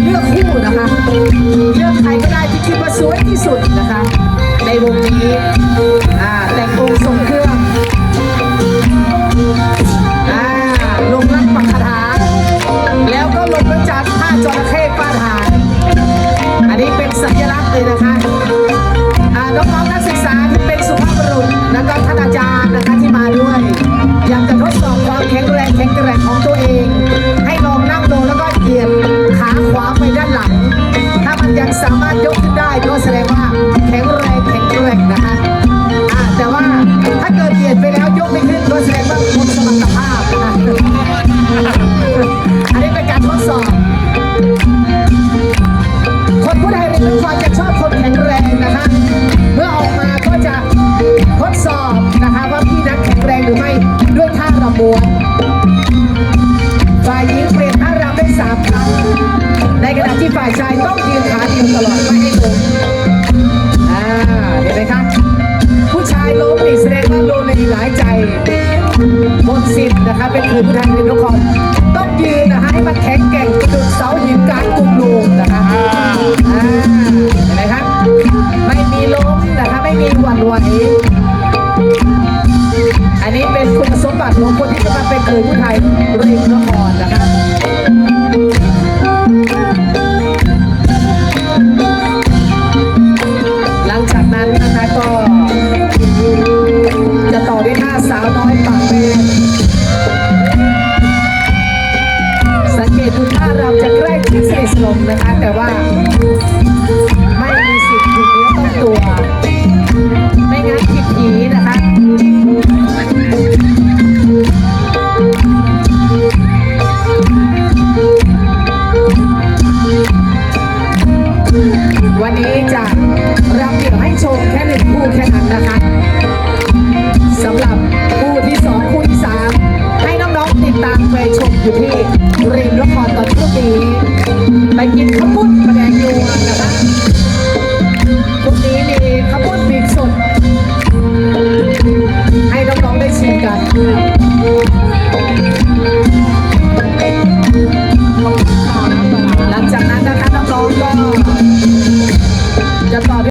เลือกคู่นะคะ เลือกใครก็ได้ที่คิดว่าสวยที่สุดนะคะ ในวงนี้แต่งองค์ทรงเครื่อง ดสอบนะคะว่าพี่นั้นแข็งแรงหรือไม่ด้วยท่ารำม้วนฝ่ายหญิงเปลี่ยนท่ารำได้สามครั้งในขณะที่ฝ่ายชายต้องยืนขาเดียวตลอดไม่ให้ล้มอ่าเห็นไหมคะผู้ชายล้มนี่แสดงว่าโดนในหลายใจหมดสิทธ์นะคะเป็นคือผู้ไทยเรียนรู้ความต้องยืนนะคะให้มันแข็งแกร่งกระดุกเสาหินกางกรุงโรมนะคะอ่าเห็นไหมครับไม่มีล้มนะคะไม่มีหวั่นไหว ของคนเป็นเคยผู้ไทยเรียนนครนะคะหลังจากนั้นนะคะก็จะต่อด้วยท่าสาวน้อยปากแป้งสังเกตดูท่าเราจะใกล้ชิดสนิทสนมนะคะแต่ว่า ชมแค่หนึ่งคู่แค่นั้นนะคะสำหรับคู่ที่สองคู่ที่สามให้น้องๆติดตามไปชมอยู่ที่ริมละครตอนพรุ่งนี้ไปกินข้าวปุ้นปลาแดงยวนนะคะพรุ่งนี้มีข้าวปุ้นปีกสดให้น้องๆได้ชิมกัน